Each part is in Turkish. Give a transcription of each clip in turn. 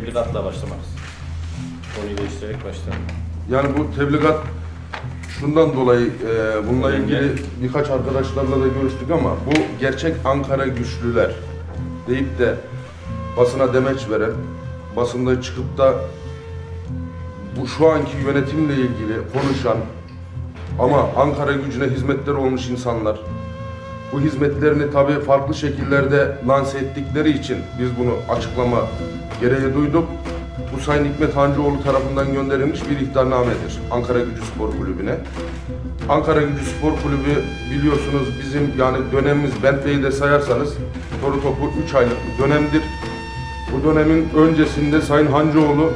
tebligatla başlamak. Konuyu değiştirerek başlayalım. Yani bu tebligat şundan dolayı e, bununla ilgili birkaç arkadaşlarla da görüştük ama bu gerçek Ankara güçlüler deyip de basına demeç veren, basında çıkıp da bu şu anki yönetimle ilgili konuşan ama Ankara gücüne hizmetler olmuş insanlar. Bu hizmetlerini tabii farklı şekillerde lanse ettikleri için biz bunu açıklama gereği duyduk. Bu Sayın Hikmet Hancıoğlu tarafından gönderilmiş bir ihtarnamedir Ankara Gücü Spor Kulübü'ne. Ankara Gücü Spor Kulübü biliyorsunuz bizim yani dönemimiz Bentbey'i de sayarsanız Toru Topu 3 aylık bir dönemdir. Bu dönemin öncesinde Sayın Hancıoğlu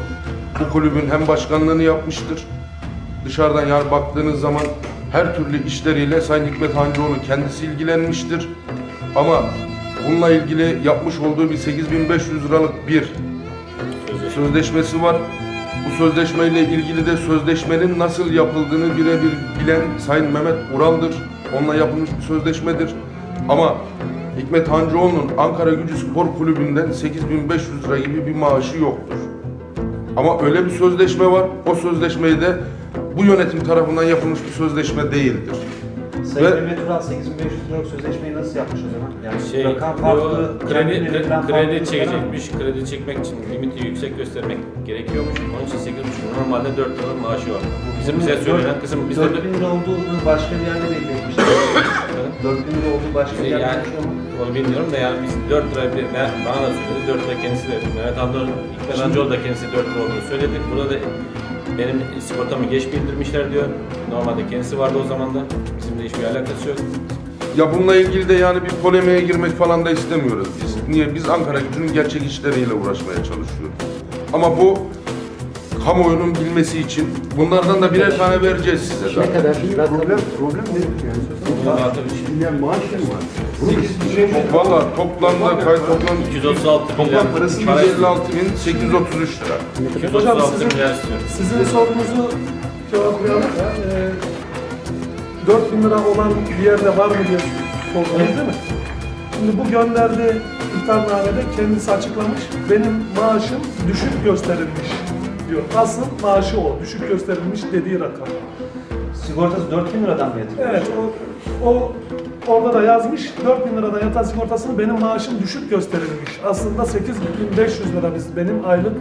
bu kulübün hem başkanlığını yapmıştır. Dışarıdan yani baktığınız zaman her türlü işleriyle Sayın Hikmet Hancıoğlu kendisi ilgilenmiştir. Ama bununla ilgili yapmış olduğu bir 8500 liralık bir Sözleşme. sözleşmesi var. Bu sözleşmeyle ilgili de sözleşmenin nasıl yapıldığını birebir bilen Sayın Mehmet Ural'dır. Onunla yapılmış bir sözleşmedir. Ama Hikmet Hancıoğlu'nun Ankara Gücü Spor Kulübü'nden 8500 lira gibi bir maaşı yoktur. Ama öyle bir sözleşme var. O sözleşmeyi de bu yönetim tarafından yapılmış bir sözleşme değildir. Sayın Ve- Mehmet Ural 8500 liralık sözleşmeyi nasıl yapmış o zaman? Yani Şey, rakam farklı, kredi, kredi, farklı kredi falan. çekecekmiş, kredi çekmek için limiti yüksek göstermek gerekiyormuş. Onun için 8,5 normalde 4 liralık maaşı var. Bizim bize söylenen kısım bizde de... 4000 lira olduğunu başka bir yerde belli etmişler. 4000 lira olduğu başka bir yerde Yani onu bilmiyorum da yani biz 4 lira bir, bana da söyledi 4 lira kendisi de Mehmet Amcaoğlu, Hikmet Amcaoğlu da kendisi 4 lira olduğunu söyledi. Burada da benim sigortamı geç bildirmişler diyor. Normalde kendisi vardı o zaman da. Bizimle hiçbir alakası yok. Ya bununla ilgili de yani bir polemiğe girmek falan da istemiyoruz biz. Niye? Biz Ankara gücünün gerçek işleriyle uğraşmaya çalışıyoruz. Ama bu kamuoyunun bilmesi için bunlardan da birer tane vereceğiz size zaten. Ne kadar? Problem, problem nedir yani? Bir şey. Maaş mı var? Valla toplamda kayıt toplam 236 milyar. Toplam parası 256.833 lira. 236 milyar istiyorum. Sizin sorunuzu cevaplayalım. Ee, 4 bin lira olan bir yerde var mı diye sordunuz değil mi? Şimdi bu gönderdiği ihtarnamede kendisi açıklamış. Benim maaşım düşük gösterilmiş diyor. Asıl maaşı o. Düşük gösterilmiş dediği rakam. Sigortası 4000 liradan mı yatırıyor? Evet o, o orada da yazmış 4 bin liradan yatan sigortasını benim maaşım düşük gösterilmiş. Aslında 8500 lira biz benim aylık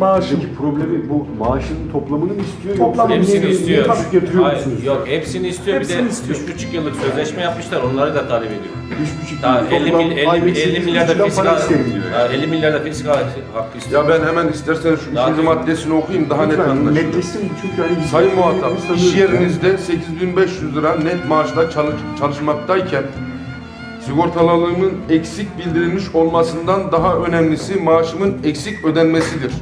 maaşım. Peki problemi bu maaşın toplamını mı istiyor Toplamını yoksa Hepsini istiyor. yapıyor Hayır, musunuz? yok hepsini istiyor. Hepsini bir de istiyor. 3,5 yıllık sözleşme yapmışlar. Onları da talep ediyor. Üç buçuk Daha yıl 50, toplam mil, 50, aylık 50 sekiz milyar da fiskal, isterim diyor. Ha, 50 milyar da fiskal hakkı istiyor. Ya ben hemen isterseniz şu Daha- ikinci maddesini okuyayım daha net Lütfen anlaşılır. netleşsin çünkü hani Sayın muhatap, iş yani. yerinizde 8500 lira net maaşla çalış, çalışmaktayken sigortalılığımın eksik bildirilmiş olmasından daha önemlisi maaşımın eksik ödenmesidir.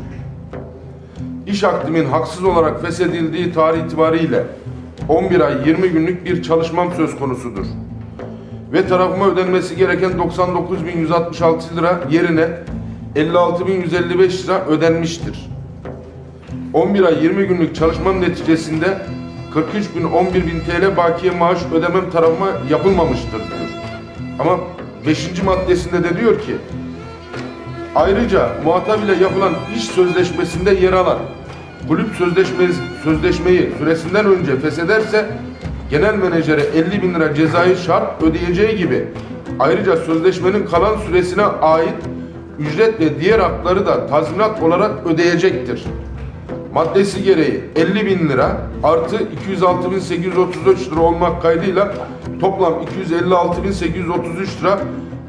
İş akdimin haksız olarak feshedildiği tarih itibariyle 11 ay 20 günlük bir çalışmam söz konusudur. Ve tarafıma ödenmesi gereken 99.166 lira yerine 56.155 lira ödenmiştir. 11 ay 20 günlük çalışmam neticesinde 43 bin 11 bin TL bakiye maaş ödemem tarafıma yapılmamıştır diyor. Ama 5. maddesinde de diyor ki ayrıca muhatap ile yapılan iş sözleşmesinde yer alan kulüp sözleşmesi, sözleşmeyi süresinden önce feshederse genel menajere 50 bin lira cezayı şart ödeyeceği gibi ayrıca sözleşmenin kalan süresine ait ücret ve diğer hakları da tazminat olarak ödeyecektir. Maddesi gereği 50 bin lira artı 206.833 lira olmak kaydıyla toplam 256.833 lira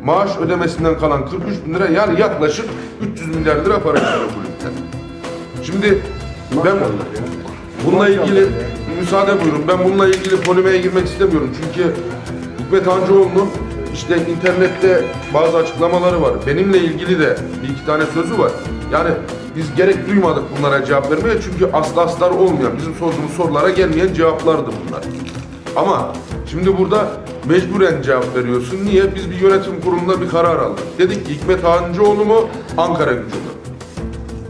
maaş ödemesinden kalan 43 bin lira yani yaklaşık 300 milyar lira para istiyor kulüpten. Şimdi ben bununla ilgili müsaade buyurun. Ben bununla ilgili polemiğe girmek istemiyorum. Çünkü Hikmet Hancıoğlu'nun işte internette bazı açıklamaları var. Benimle ilgili de bir iki tane sözü var. Yani biz gerek duymadık bunlara cevap vermeye çünkü aslı aslar olmayan, bizim sorduğumuz sorulara gelmeyen cevaplardı bunlar. Ama şimdi burada mecburen cevap veriyorsun. Niye? Biz bir yönetim kurulunda bir karar aldık. Dedik ki Hikmet Hancıoğlu mu, Ankara gücü mü?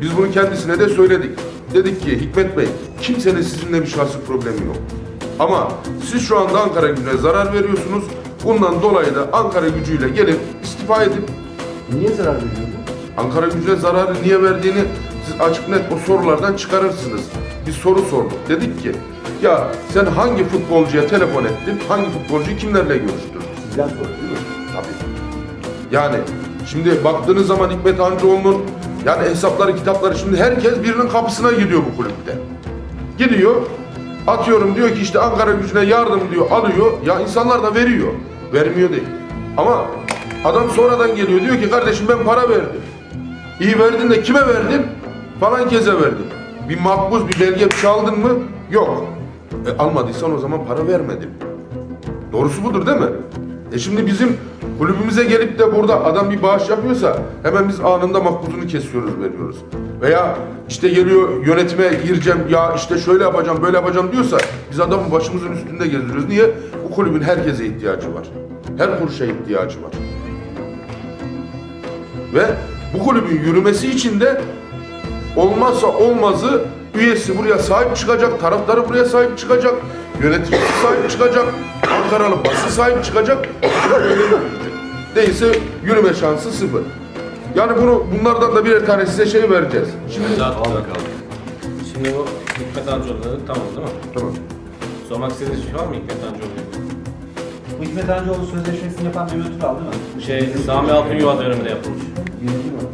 Biz bunu kendisine de söyledik. Dedik ki Hikmet Bey, kimsenin sizinle bir şahsi problemi yok. Ama siz şu anda Ankara gücüne zarar veriyorsunuz. Bundan dolayı da Ankara gücüyle gelip istifa edin. Niye zarar veriyordu? Ankara gücüne zararı niye verdiğini siz açık net o sorulardan çıkarırsınız. Bir soru sorduk. Dedik ki ya sen hangi futbolcuya telefon ettin? Hangi futbolcuyu kimlerle görüştün? Sizden sonra değil mi? Tabii. Yani şimdi baktığınız zaman Hikmet Hancıoğlu'nun yani hesapları kitapları şimdi herkes birinin kapısına gidiyor bu kulüpte. Gidiyor atıyorum diyor ki işte Ankara gücüne yardım diyor alıyor ya insanlar da veriyor. Vermiyor değil. Ama adam sonradan geliyor diyor ki kardeşim ben para verdim. İyi verdin de kime verdin? Falan keze verdim. Bir makbuz bir belge bir şey aldın mı? Yok. E, almadıysan o zaman para vermedim. Doğrusu budur değil mi? E şimdi bizim kulübümüze gelip de burada adam bir bağış yapıyorsa hemen biz anında makbuzunu kesiyoruz veriyoruz. Veya işte geliyor yönetime gireceğim ya işte şöyle yapacağım böyle yapacağım diyorsa biz adamın başımızın üstünde geziyoruz. Niye? Bu kulübün herkese ihtiyacı var. Her kuruşa ihtiyacı var. Ve bu kulübün yürümesi için de olmazsa olmazı üyesi buraya sahip çıkacak, taraftarı buraya sahip çıkacak, yöneticisi sahip çıkacak, Ankaralı bası sahip çıkacak. Değilse yürüme şansı sıfır. Yani bunu bunlardan da birer tane size şey vereceğiz. Şimdi zaten Şimdi bu Hikmet dedik tamam değil mi? Tamam. Sormak istediğiniz şey var mı Hikmet Hancıoğlu'yla? Bu Hikmet Hancıoğlu sözleşmesini yapan Mehmet Ural değil mi? Şey Sami Altınyuva döneminde yapılmış.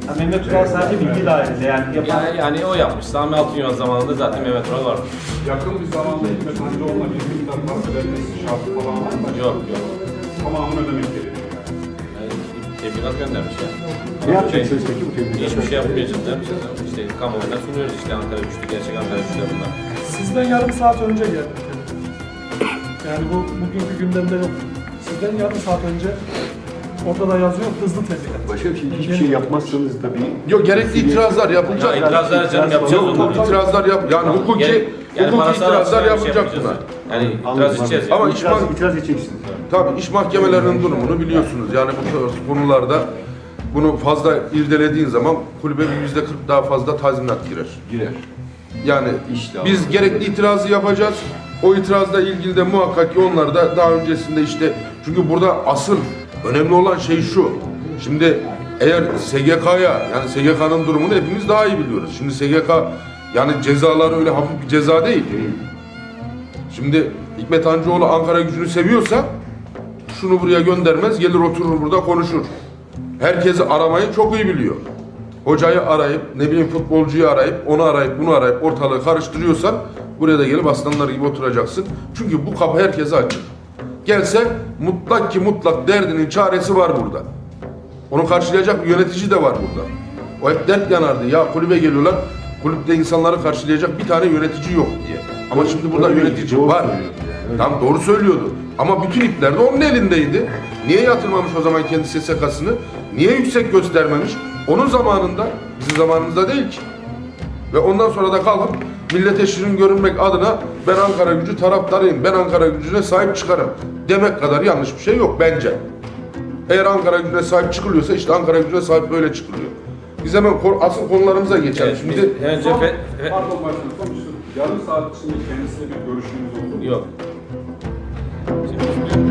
Ha, Mehmet Ural sadece bilgi dahilinde yani yapan... Yani, yani o yapmış. Sami Altınyuva zamanında zaten Mehmet Ural varmış. Yakın bir zamanda Hikmet Hancıoğlu'na bir miktar para ödenmesi şartı falan var mı? Yok yok. Tamamını ödemek gerekiyor yani. Yani tebligat göndermiş ya. Ne yapacaksınız peki bu tebligatı? Hiçbir şey yapmayacağız. Ne yapacağız? İşte kamuoyuna sunuyoruz işte Ankara güçlü, gerçek Ankara güçlü bunlar. Sizden yarım saat önce geldi. Yani bu bugünkü gündemde yok. Sizden yarım saat önce orada da yazıyor hızlı tebligat. Başka bir şey, hiçbir şey yapmazsanız tabii. Yok gerekli itirazlar yapılacak. Ya itirazlar canım yapacağız onu. İtirazlar yap yani hukuki Yani, yani hukuki parasal itirazlar açıdan bir şey yapılacak yapacağız. bunlar. Yani itiraz edeceğiz. Ama iş itiraz, bak- itiraz edeceksiniz. Tabii iş mahkemelerinin durumunu biliyorsunuz. Yani bu tarz konularda bunu fazla irdelediğin zaman kulübe bir yüzde 40 daha fazla tazminat girer. Girer. Yani İşte biz gerekli itirazı yapacağız. O itirazla ilgili de muhakkak ki onlar da daha öncesinde işte çünkü burada asıl önemli olan şey şu. Şimdi eğer SGK'ya yani SGK'nın durumunu hepimiz daha iyi biliyoruz. Şimdi SGK yani cezaları öyle hafif bir ceza değil. Şimdi Hikmet Hancıoğlu Ankara gücünü seviyorsa şunu buraya göndermez, gelir oturur burada konuşur. Herkesi aramayı çok iyi biliyor. Hocayı arayıp, ne bileyim futbolcuyu arayıp, onu arayıp, bunu arayıp ortalığı karıştırıyorsan buraya da gelip aslanlar gibi oturacaksın. Çünkü bu kapı herkese açık. Gelse mutlak ki mutlak derdinin çaresi var burada. Onu karşılayacak bir yönetici de var burada. O hep dert yanardı. Ya kulübe geliyorlar, kulüpte insanları karşılayacak bir tane yönetici yok diye. Ama şimdi burada yönetici doğru var. yani. Tam doğru söylüyordu. Ama bütün ipler de onun elindeydi. Niye yatırmamış o zaman kendi SSK'sını? Niye yüksek göstermemiş? Onun zamanında, bizim zamanımızda değil ki. Ve ondan sonra da kalkıp millete şirin görünmek adına ben Ankara gücü taraftarıyım, ben Ankara gücüne sahip çıkarım demek kadar yanlış bir şey yok bence. Eğer Ankara gücüne sahip çıkılıyorsa işte Ankara gücüne sahip böyle çıkılıyor. Biz hemen ko- asıl konularımıza geçelim. Evet, Şimdi önce Son, fe- pardon başkanım son bir soru. Yarım saat içinde kendisiyle bir görüşmeniz oldu mu? yok. Şimdi,